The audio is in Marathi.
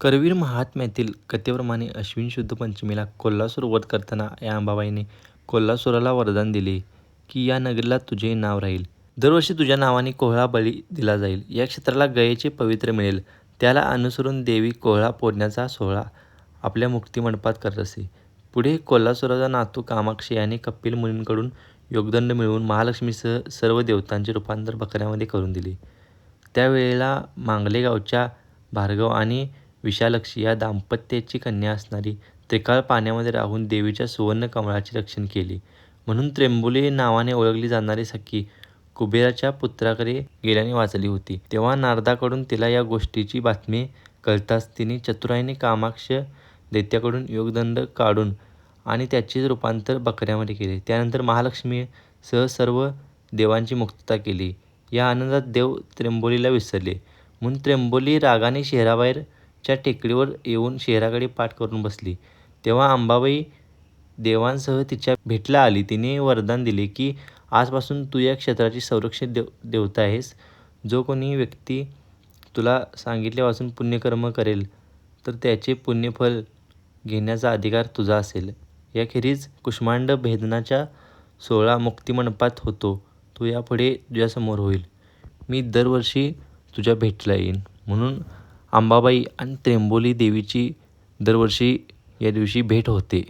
करवीर महात्म्यातील कथेप्रमाणे अश्विन शुद्ध पंचमीला कोल्हासूर वध करताना या अंबाबाईने कोल्हासुराला वरदान दिले की या नगरीला तुझे नाव राहील. दरवर्षी तुझ्या नावाने कोहळा बळी दिला जाईल. या क्षेत्राला गयेचे पवित्र मिळेल. त्याला अनुसरून देवी कोहळा पोडण्याचा सोहळा आपल्या मुक्तिमंडपात करत असे. पुढे कोल्हासुराचा नातू कामाक्षी याने कपिल मुनींकडून योगदंड मिळवून महालक्ष्मीसह सर्व देवतांचे रूपांतर बकऱ्यामध्ये करून दिले. त्यावेळेला मांगले गावच्या भार्गव आणि विशालक्षी या दाम्पत्याची कन्या असणारी त्रिकाळ पाण्यामध्ये राहून देवीच्या सुवर्ण कमळाचे रक्षण केले म्हणून त्र्यंबोली नावाने ओळखली जाणारी सखी कुबेराच्या पुत्राकडे गेल्याने वाचली होती. तेव्हा नारदाकडून तिला या गोष्टीची बातमी कळताच तिने चतुराईने कामाक्ष दैत्याकडून योगदंड काढून आणि त्याचे रूपांतर बकऱ्यामध्ये केले. त्यानंतर महालक्ष्मी सह सर्व देवांची मुक्तता केली. या आनंदात देव त्रेंबोलीला विसरले म्हणून त्र्यंबोली रागाने शहराबाहेर च्या टेकडीवर येऊन शहराकडे पाठ करून बसली. तेव्हा अंबाबाई देवांसह तिच्या भेटला आली. तिने वरदान दिले की आजपासून तू या क्षेत्राची देव देवता आहेस. जो कोणी व्यक्ती तुला सांगितल्यापासून पुण्यकर्म करेल तर त्याचे पुण्यफल घेण्याचा अधिकार तुझा असेल. याखेरीज कुष्मांड भेदनाच्या सोहळा मुक्तिमंडपात होतो तो यापुढे तुझ्यासमोर होईल. मी दरवर्षी तुझ्या भेटीला येईन. म्हणून अंबाबाई आणि त्र्यंबोली देवीची दरवर्षी या दिवशी भेट होते.